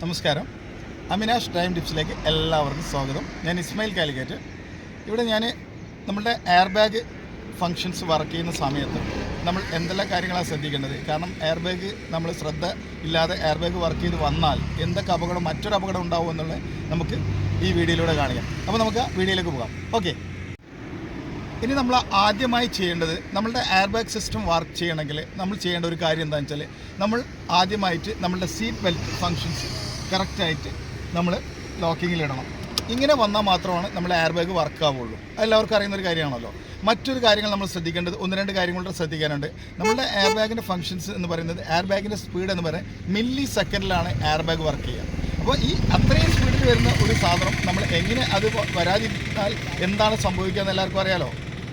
നമസ്കാരം. അമിനാഷ് ടൈം ടിപ്സിലേക്ക് എല്ലാവർക്കും സ്വാഗതം. ഞാൻ ഇസ്മായിൽ കാലിക്കറ്റ്. ഇവിടെ ഞാൻ നമ്മുടെ എയർ ബാഗ് ഫങ്ഷൻസ് വർക്ക് ചെയ്യുന്ന സമയത്ത് നമ്മൾ എന്തെല്ലാം കാര്യങ്ങളാണ് ശ്രദ്ധിക്കേണ്ടത്? കാരണം എയർ ബാഗ് നമ്മൾ ശ്രദ്ധ ഇല്ലാതെ എയർ ബാഗ് വർക്ക് ചെയ്ത് വന്നാൽ എന്തൊക്കെ അപകടം മറ്റൊരു അപകടം ഉണ്ടാവും എന്നുള്ളത് നമുക്ക് ഈ വീഡിയോയിലൂടെ കാണിക്കാം. അപ്പോൾ നമുക്ക് വീഡിയോയിലേക്ക് പോകാം. ഓക്കെ. ഇനി നമ്മൾ ആദ്യമായി ചെയ്യേണ്ടത് നമ്മളുടെ എയർ ബാഗ് സിസ്റ്റം വർക്ക് ചെയ്യണമെങ്കിൽ നമ്മൾ ചെയ്യേണ്ട ഒരു കാര്യം എന്താണെന്ന് വെച്ചാൽ നമ്മൾ ആദ്യമായിട്ട് നമ്മളുടെ സീറ്റ് ബെൽറ്റ് ഫങ്ഷൻസ് കറക്റ്റായിട്ട് നമ്മൾ ലോക്കിങ്ങിലിടണം. ഇങ്ങനെ വന്നാൽ മാത്രമാണ് നമ്മൾ എയർ ബാഗ് വർക്ക് ആവുള്ളൂ എല്ലാവർക്കും അറിയുന്ന ഒരു കാര്യമാണല്ലോ. മറ്റൊരു കാര്യങ്ങൾ നമ്മൾ ശ്രദ്ധിക്കേണ്ടത് ഒന്ന് രണ്ട് കാര്യങ്ങളുടെ ശ്രദ്ധിക്കാനുണ്ട്. നമ്മുടെ എയർ ബാഗിന്റെ ഫംഗ്ഷൻസ് എന്ന് പറയുന്നത് എയർ ബാഗിന്റെ സ്പീഡ് എന്ന് പറയുന്നത് മില്ലി സെക്കൻഡിലാണ് എയർ ബാഗ് വർക്ക് ചെയ്യുക. അപ്പോൾ ഈ അത്രയും സ്പീഡിൽ വരുന്ന ഒരു സാധനം നമ്മൾ എങ്ങനെ അത് വരാതിരിക്കാൻ എന്താണ് സംഭവിക്കുക എന്ന് എല്ലാവർക്കും അറിയാലോ?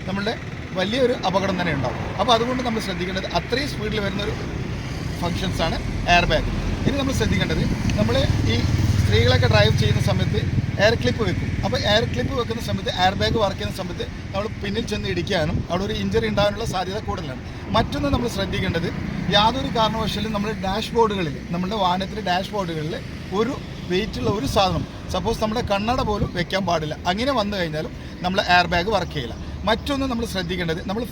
നമ്മളുടെ വലിയൊരു അപകടം തന്നെ ഉണ്ടാവും. അപ്പോൾ അതുകൊണ്ട് നമ്മൾ ശ്രദ്ധിക്കേണ്ടത് അത്രയും സ്പീഡിൽ വരുന്നൊരു ഫങ്ഷൻസ് ആണ് എയർ ബാഗ് ഇനി നമ്മൾ ശ്രദ്ധിക്കേണ്ടത് നമ്മൾ ഈ സ്ത്രീകളൊക്കെ ഡ്രൈവ് ചെയ്യുന്ന സമയത്ത് എയർ ക്ലിപ്പ് വെക്കും. അപ്പോൾ എയർ ക്ലിപ്പ് വെക്കുന്ന സമയത്ത് എയർ ബാഗ് വർക്ക് ചെയ്യുന്ന സമയത്ത് നമ്മൾ പിന്നിൽ ചെന്ന് ഇടിക്കാനും അവിടെ ഒരു ഇഞ്ചറി ഉണ്ടാകാനുള്ള സാധ്യത കൂടുതലാണ്. മറ്റൊന്ന് നമ്മൾ ശ്രദ്ധിക്കേണ്ടത് യാതൊരു കാരണവശാലും നമ്മൾ ഡാഷ് ബോർഡുകളിൽ നമ്മുടെ വാഹനത്തിന്റെ ഡാഷ് ബോർഡുകളിൽ ഒരു വെയിറ്റുള്ള ഒരു സാധനം സപ്പോസ് നമ്മുടെ കണ്ണട പോലും വെക്കാൻ പാടില്ല. അങ്ങനെ വന്നു കഴിഞ്ഞാലും നമ്മൾ എയർ ബാഗ് വർക്ക് ചെയ്യില്ല. മറ്റൊന്ന് നമ്മൾ ശ്രദ്ധിക്കേണ്ടത് നമ്മൾ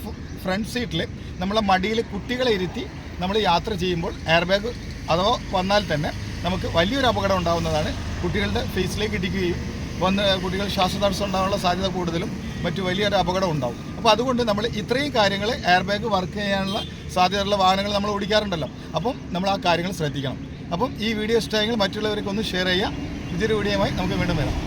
ഫ്രണ്ട് സീറ്റിൽ നമ്മളെ മടിയിൽ കുട്ടികളെ ഇരുത്തി നമ്മൾ യാത്ര ചെയ്യുമ്പോൾ എയർ ബാഗ് അഥവാ വന്നാൽ തന്നെ നമുക്ക് വലിയൊരു അപകടം ഉണ്ടാകുന്നതാണ് കുട്ടികളുടെ ഫേസിലേക്ക് ഇടിക്കുകയും വന്ന് കുട്ടികൾ ശ്വാസതടസ്സം ഉണ്ടാകാനുള്ള സാധ്യത കൂടുതലും മറ്റു വലിയൊരു അപകടം ഉണ്ടാവും. അപ്പോൾ അതുകൊണ്ട് നമ്മൾ ഇത്രയും കാര്യങ്ങൾ എയർ ബാഗ് വർക്ക് ചെയ്യാനുള്ള സാധ്യതയുള്ള വാഹനങ്ങൾ നമ്മൾ ഓടിക്കാറുണ്ടല്ലോ. അപ്പം നമ്മൾ ആ കാര്യങ്ങൾ ശ്രദ്ധിക്കണം. അപ്പം ഈ വീഡിയോ ഇഷ്ടമെങ്കിൽ മറ്റുള്ളവർക്കൊന്ന് ഷെയർ ചെയ്യുക. പുതിയൊരു വീഡിയോയുമായി നമുക്ക് വീണ്ടും വരാം.